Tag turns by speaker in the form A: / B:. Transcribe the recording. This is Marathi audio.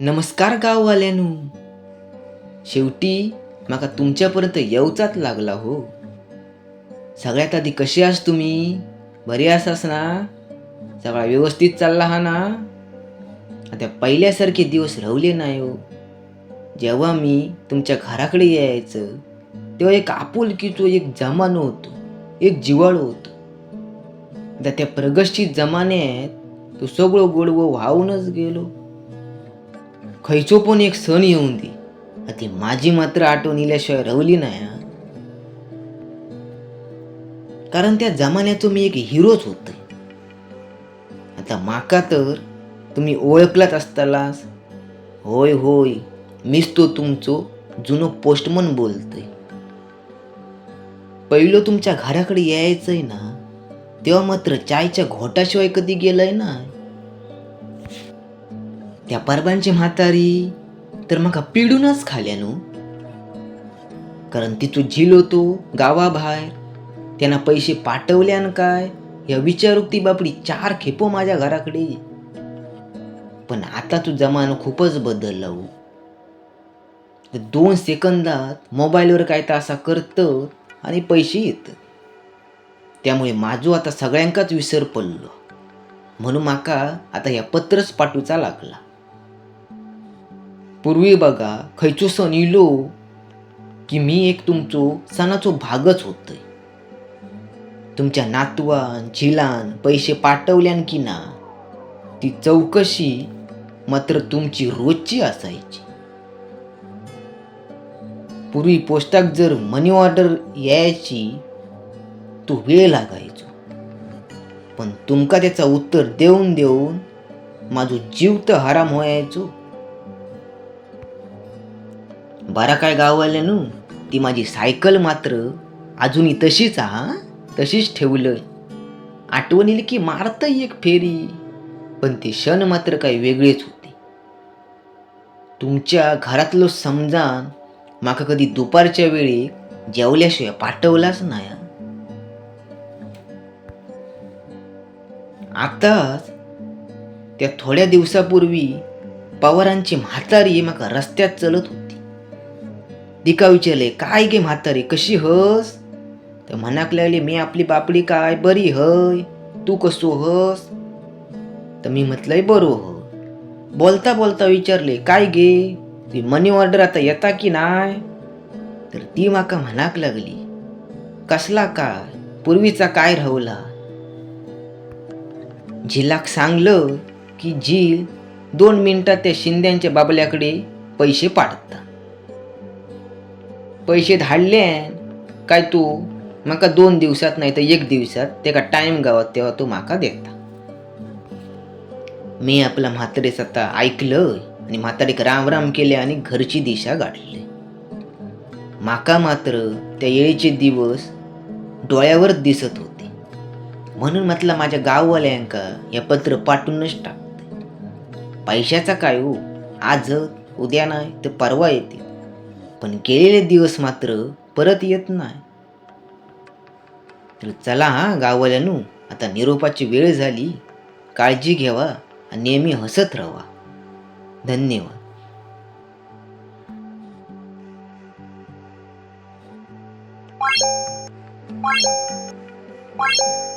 A: नमस्कार गाववाल्यानू. शेवटी माका तुमच्यापर्यंत येवचाच लागला हो. सगळ्यात आधी कशी आस तुम्ही? बरी आसास ना? सगळा व्यवस्थित चालला हा ना? आता पहिल्यासारखे दिवस रावले नाही हो. जेव्हा मी तुमच्या घराकडे यायचं तेव्हा एक आपुलकीचो एक जमानो होतो एक जिवाळो होतो. आता त्या प्रगतशील जमान्यात तो सगळं गोडव वाहूनच गेलो. खयचो पण एक सण येऊन दे. ती माझी मात्र आठवण इल्याशिवाय रवली नाही हा. कारण त्या जमान्याचो मी एक हिरोच होतोय. आता माका तर तुम्ही ओळखलाच असतालास. होय होय मीच तो तुमचो जुनो पोस्टमन बोलतोय. पहिलं तुमच्या घराकडे यायचंय ना तेव्हा मात्र चायच्या घोटाशिवाय कधी गेलंय ना? त्या परबांची म्हातारी. तर मग पिडूनच खाल्यानो कारण तिचो झिल होतो गावाबाहेर. त्यांना पैसे पाठवल्यान काय? या विचारूक ती बापडी चार खेपो माझ्या घराकडे. पण आता तू जमानो खूपच बदलला हो दोन सेकंदात मोबाईलवर काय तर असा करतं आणि पैसे येत. त्यामुळे माझो आता सगळ्यांकाच विसर पडलो. म्हणून माका आता ह्या पत्रच पाठवचा लागला. पूर्वी बघा खयचो सण इलो की मी एक तुमचो सणाचो भागच होतोय. तुमच्या नातवान झिलान पैसे पाठवल्यान की ना ती चौकशी मात्र तुमची रोजची असायची. पूर्वी पोस्टाक जर मनी ऑर्डर यायची तो वेळ लागायचो. पण तुमका त्याचा उत्तर देऊन देऊन माझो जीव तर हराम व्हायचो बरा काय गाववाल्यानं ती माझी सायकल मात्र अजूनही तशीच हा तशीच ठेवलं आठवणील की मारतही एक फेरी पण ते क्षण मात्र काही वेगळेच होते. तुमच्या घरातलं समजान माका कधी दुपारच्या वेळी जेवल्याशिवाय पाठवलाच नाही आताच त्या थोड्या दिवसापूर्वी पवारांची म्हातारी माका रस्त्यात चलत होती. तिका विचारले काय गे म्हातारी कशी हस? तर म्हणाक लागले मी आपली बापडी काय बरी हय? तू कसो हस? तर मी म्हटलंय बरो ह बोलता बोलता विचारले काय गे? ती मनी ऑर्डर आता येता की नाय? तर ती माका म्हणाक लागली कसला काय पूर्वीचा काय राहुला? झिलाक सांगलं की झील दोन मिनटात त्या शिंद्यांच्या बाबल्याकडे पैसे पाठता पैसे धाडले काय तू? माका दोन दिवसात नाही तर एक दिवसात तेका टाईम गावात तेव्हा तू माका देता. मी आपला म्हातारेच आता ऐकलं आणि म्हातारीक राम राम केले आणि घरची दिशा गाठली. माका मात्र त्या येळीचे दिवस डोळ्यावर दिसत होते. म्हणून म्हटलं माझ्या गाववाल्यांका या पत्र पाठवूनच टाकते. पैशाचा काय हो? आज उद्या नाही तर परवा येते पण गेलेले दिवस मात्र परत येत नाही. तर चला हा गाववाल्यानू आता निरोपाची वेळ झाली. काळजी घ्यावा आणि नेहमी हसत राहा धन्यवाद.
B: Bye.